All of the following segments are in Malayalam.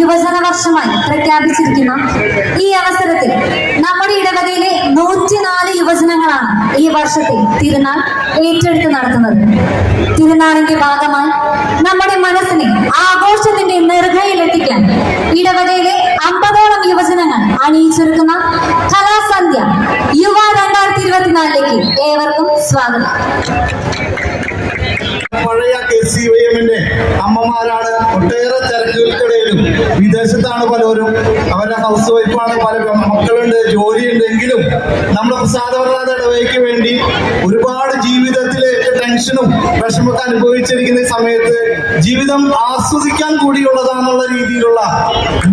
യുവജന വർഷമായി പ്രഖ്യാപിച്ചിരിക്കുന്ന ഈ അവസരത്തിൽ നമ്മുടെ ഇടവകയിലെ നൂറ്റിനാല് യുവജനങ്ങളാണ് ഈ വർഷത്തിൽ തിരുനാൾ ഏറ്റെടുത്ത് നടത്തുന്നത്. തിരുനാളിന്റെ ഭാഗമായി നമ്മുടെ മനസ്സിനെ ആഘോഷത്തിന്റെ നെറുകയിലെത്തിക്കാൻ ഇടവകയിലെ അമ്പതോളം യുവജനങ്ങൾ അണിയിച്ചൊരുക്കുന്ന കലാസന്ധ്യ യുവ രണ്ടായിരത്തി ഇരുപത്തിനാലിലേക്ക് ഏവർക്കും സ്വാഗതം. സി അമ്മമാരാണ് ഒട്ടേറെ തിരക്കുകൾക്കിടയിലും വിദേശത്താണ് പലരും. അവരുടെ ഹൗസ് വൈഫാണ് പല മക്കളുണ്ട് ജോലിയുണ്ട്. നമ്മുടെ പ്രസാദ ഇടവയ്ക്ക് വേണ്ടി ഒരുപാട് ജീവിതത്തിലെ ടെൻഷനും വിഷമൊക്കെ അനുഭവിച്ചിരിക്കുന്ന സമയത്ത് ജീവിതം ആസ്വദിക്കാൻ കൂടിയുള്ളതാണെന്നുള്ള രീതിയിലുള്ള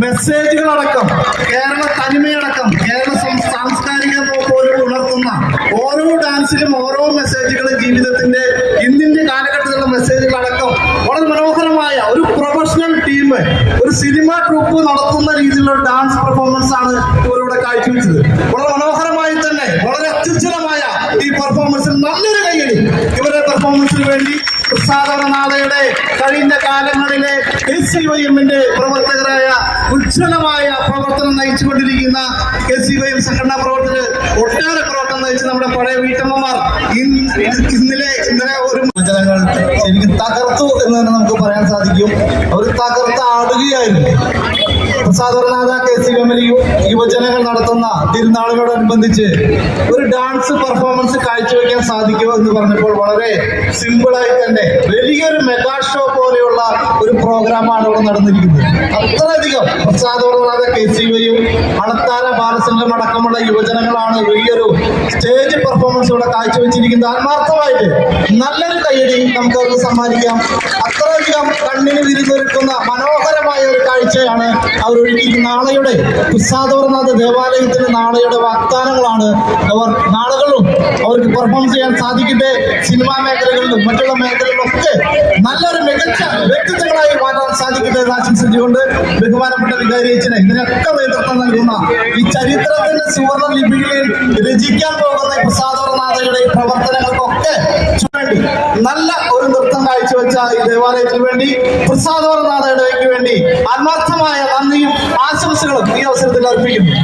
മെസ്സേജുകളടക്കം കേരള തനിമയടക്കം കേരള സം- സാംസ്കാരിക പോലും ഉണർത്തുന്ന ഓരോ ഡാൻസിലും ഓരോ മെസ്സേജുകളും ജീവിതത്തിന്റെ ഇന്നിന്റെ കാലഘട്ടത്തിലുള്ള മെസ്സേജുകളടക്കം വളരെ മനോഹരമായ ഒരു പ്രൊഫഷണൽ ടീം ഒരു സിനിമ ട്രൂപ്പ് നടത്തുന്ന രീതിയിലുള്ള ഡാൻസ് പെർഫോമൻസ് ആണ് ഇവരിവിടെ കാഴ്ചവെച്ചത്. വളരെ മനോഹരമായി തന്നെ വളരെ അത്യുജ്ജലമായ ഈ പെർഫോമൻസിൽ നല്ലൊരു കൈയടി ഇവരുടെ പെർഫോമൻസിന് വേണ്ടി പ്രസാദനാഥയുടെ കഴിഞ്ഞ കാലങ്ങളിലെ സി വൈ എമ്മിന്റെ പ്രവർത്തകരായ ഉജ്ജ്വലമായ പ്രവർത്തനം നയിച്ചുകൊണ്ടിരിക്കുന്ന കെ സി വൈ എം സംഘടനാ പ്രവർത്തകർ ഒട്ടേറെ പ്രവർത്തനം നയിച്ച് നമ്മുടെ പഴയ വീട്ടമ്മമാർ ഇന്ന് ഇന്നലെ ഇന്നലെ ഒരു ജനങ്ങൾ ശരിക്കും തകർത്തു എന്ന് തന്നെ നമുക്ക് പറയാൻ സാധിക്കും. അവർ തകർത്ത് ആടുകയായിരുന്നു. പ്രസാദനാഥ കെ സി എമ്മിൽ യുവജനങ്ങൾ നടത്തുന്ന തിരുനാളിനോടനുബന്ധിച്ച് ഒരു ഡാൻസ് പെർഫോമൻസ് കാഴ്ചവെക്കാൻ സാധിക്കുമോ എന്ന് പറഞ്ഞപ്പോൾ വളരെ സിമ്പിളായി തന്നെ വലിയൊരു മെഗാ ഷോ പോലെയുള്ള ഒരു പ്രോഗ്രാമാണ് ഇവിടെ നടന്നിരിക്കുന്നത്. അത്രയധികം പ്രസാദനാഥ കെ സി വയും അളത്താര ബാലസംഘം അടക്കമുള്ള യുവജനങ്ങളാണ് വലിയൊരു സ്റ്റേജ് പെർഫോമൻസ് ഇവിടെ കാഴ്ചവെച്ചിരിക്കുന്നത്. ആത്മാർത്ഥമായിട്ട് നല്ലൊരു കയ്യടി നമുക്ക് അവർക്ക് സമ്മാനിക്കാം. അത്രയധികം കണ്ണിന് വിരുന്നൊരുക്കുന്ന മനോഹരമായ ഒരു കാഴ്ചയാണ് അവർ ഒരുക്കിയിരിക്കുന്നത്. നാളെയുടെ പ്രസാദവർനാഥ ദേവാലയത്തിന് നാളെയുടെ വാഗ്ദാനങ്ങളാണ് അവർ നാളുകളും അവർക്ക് പെർഫോം ചെയ്യാൻ സാധിക്കട്ടെ. സിനിമാ മേഖലകളിലും മറ്റുള്ള മേഖലകളിലൊക്കെ നല്ലൊരു മികച്ച വ്യക്തിത്വങ്ങളായി മാറ്റാൻ സാധിക്കട്ടെ എന്ന് ആശംസിച്ചുകൊണ്ട് ബഹുമാനപ്പെട്ട വികാരി അച്ഛനെ ഇതിനൊക്കെ നേതൃത്വം നൽകുന്ന ഈ ചരിത്രത്തിന്റെ സുവർണ ലിപികളിൽ രചിക്കാൻ പോകുന്ന പ്രസാദവർനാഥയുടെ പ്രവർത്തനങ്ങൾക്കൊക്കെ നല്ല ഒരു നൃത്തം കാഴ്ചവെച്ച ഈ ദേവാലയത്തിന് വേണ്ടി പ്രസാദവർനാഥയുടെ വേണ്ടി ആത്മാർത്ഥമായ നന്ദിയും ആശംസകളും ഈ അവസരത്തിൽ അർപ്പിക്കുന്നു.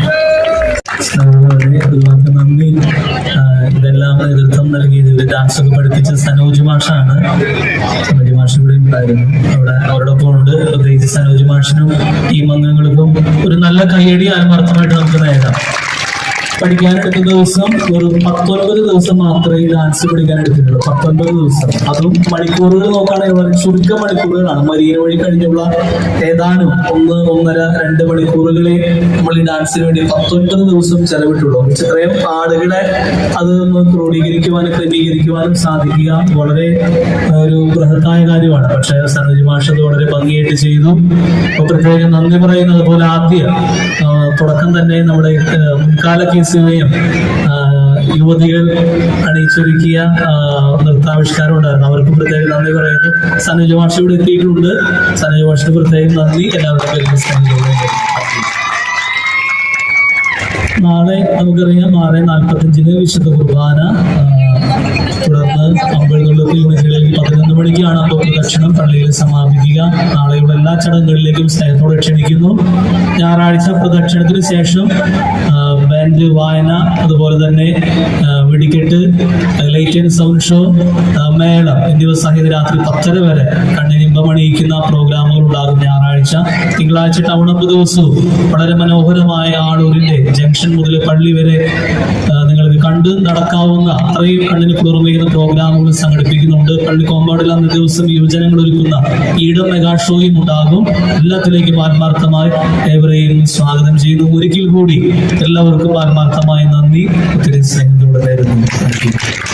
നന്ദി. ഇതെല്ലാം നേതൃത്വം നൽകിയത് ഡാൻസ് ഒക്കെ പഠിപ്പിച്ച സനോജ് മാഷാണ്. സനോജ് മാഷ് ഇവിടെ ഉണ്ടായിരുന്നു. അവിടെ അവരോടൊപ്പം ഉണ്ട്. പ്രത്യേകിച്ച് സനോജ് മാഷിനും ടീം അംഗങ്ങൾക്കും ഒരു നല്ല കയ്യടി ആത്മാർത്ഥമായിട്ട് നമുക്ക് നേടാം. പഠിക്കാനെടുത്ത ദിവസം ഒരു പത്തൊൻപത് ദിവസം മാത്രമേ ഡാൻസ് പഠിക്കാൻ എടുത്തിട്ടുള്ളൂ. പത്തൊൻപത് ദിവസം. അതും മണിക്കൂറുകൾ നോക്കുകയാണെങ്കിൽ വളരെ ചുരുക്ക മണിക്കൂറുകളാണ്. മരീന വഴി കഴിഞ്ഞുള്ള ഏതാനും ഒന്ന് ഒന്നര രണ്ട് മണിക്കൂറുകളെ നമ്മൾ ഈ ഡാൻസിന് വേണ്ടി പത്തൊൻപത് ദിവസം ചെലവിട്ടുള്ളൂ. ഇത്രയും ആളുകളെ അത് ഒന്ന് ക്രോഡീകരിക്കുവാനും ക്രമീകരിക്കുവാനും സാധിക്കുക വളരെ ഒരു ബൃഹത്തായ കാര്യമാണ്. പക്ഷേ സനജി മാഷ് അത് വളരെ ഭംഗിയായിട്ട് ചെയ്തു. പ്രത്യേകം നന്ദി പറയുന്നത് പോലെ ആദ്യം തുടക്കം തന്നെ നമ്മുടെ മുൻകാല മുൻകാല കേസുകളെയും യുവതികൾ അണിയിച്ചൊരുക്കിയ നൃത്താവിഷ്കാരം ഉണ്ടായിരുന്നു. അവർക്ക് പ്രത്യേകം നന്ദി പറയുന്നു. സനോജ് ഭാഷ ഇവിടെ എത്തിയിട്ടുണ്ട്. സനോജ് മാഷിന് പ്രത്യേകം നന്ദി. സ്നേഹത്തോടെ നാളെ നമുക്കറിയാം നാളെ നാൽപ്പത്തഞ്ചിന് വിശുദ്ധ കുർബാന തുടർന്ന് അമ്പഴങ്ങളിലേക്ക് യൂണിറ്റുകളിലേക്ക് പതിനൊന്ന് മണിക്കാണ് അപ്പോൾ പ്രദക്ഷിണം. പള്ളിയിൽ സമാപിക്കുക. നാളെയുള്ള എല്ലാ ചടങ്ങുകളിലേക്കും സ്നേഹത്തോടെ ക്ഷണിക്കുന്നു. ഞായറാഴ്ച പ്രദക്ഷിണത്തിന് ശേഷം ബാൻഡ് വായന അതുപോലെ തന്നെ വെടിക്കെട്ട് ലൈറ്റ് ആൻഡ് സൗണ്ട് ഷോ മേളം എന്നിവ സഹിത രാത്രി പത്തര വരെ കണ്ണിനിമ്പമണിയിക്കുന്ന പ്രോഗ്രാമുകൾ ഉണ്ടാകും ഞായറാഴ്ച. തിങ്കളാഴ്ച ടൗൺ അപ്പ് ദിവസവും വളരെ മനോഹരമായ ആളൂരിന്റെ ജംഗ്ഷൻ മുതൽ പള്ളി വരെ കണ്ട് നടക്കാവുന്ന അത്രയും കണ്ണിന് കുളിർമയുന്ന പ്രോഗ്രാമുകൾ സംഘടിപ്പിക്കുന്നുണ്ട്. പള്ളി കോമ്പാടിൽ അന്ന് ദിവസം യുവജനങ്ങൾ ഒരുക്കുന്ന ഈട മെഗാ ഷോയും ഉണ്ടാകും. എല്ലാത്തിലേക്കും ആത്മാർത്ഥമായി ഏവരെയും സ്വാഗതം ചെയ്യുന്നു. ഒരിക്കൽ കൂടി എല്ലാവർക്കും ആത്മാർത്ഥമായി നന്ദി. ഒത്തിരി സ്നേഹത്തോടെ നേരുന്നു.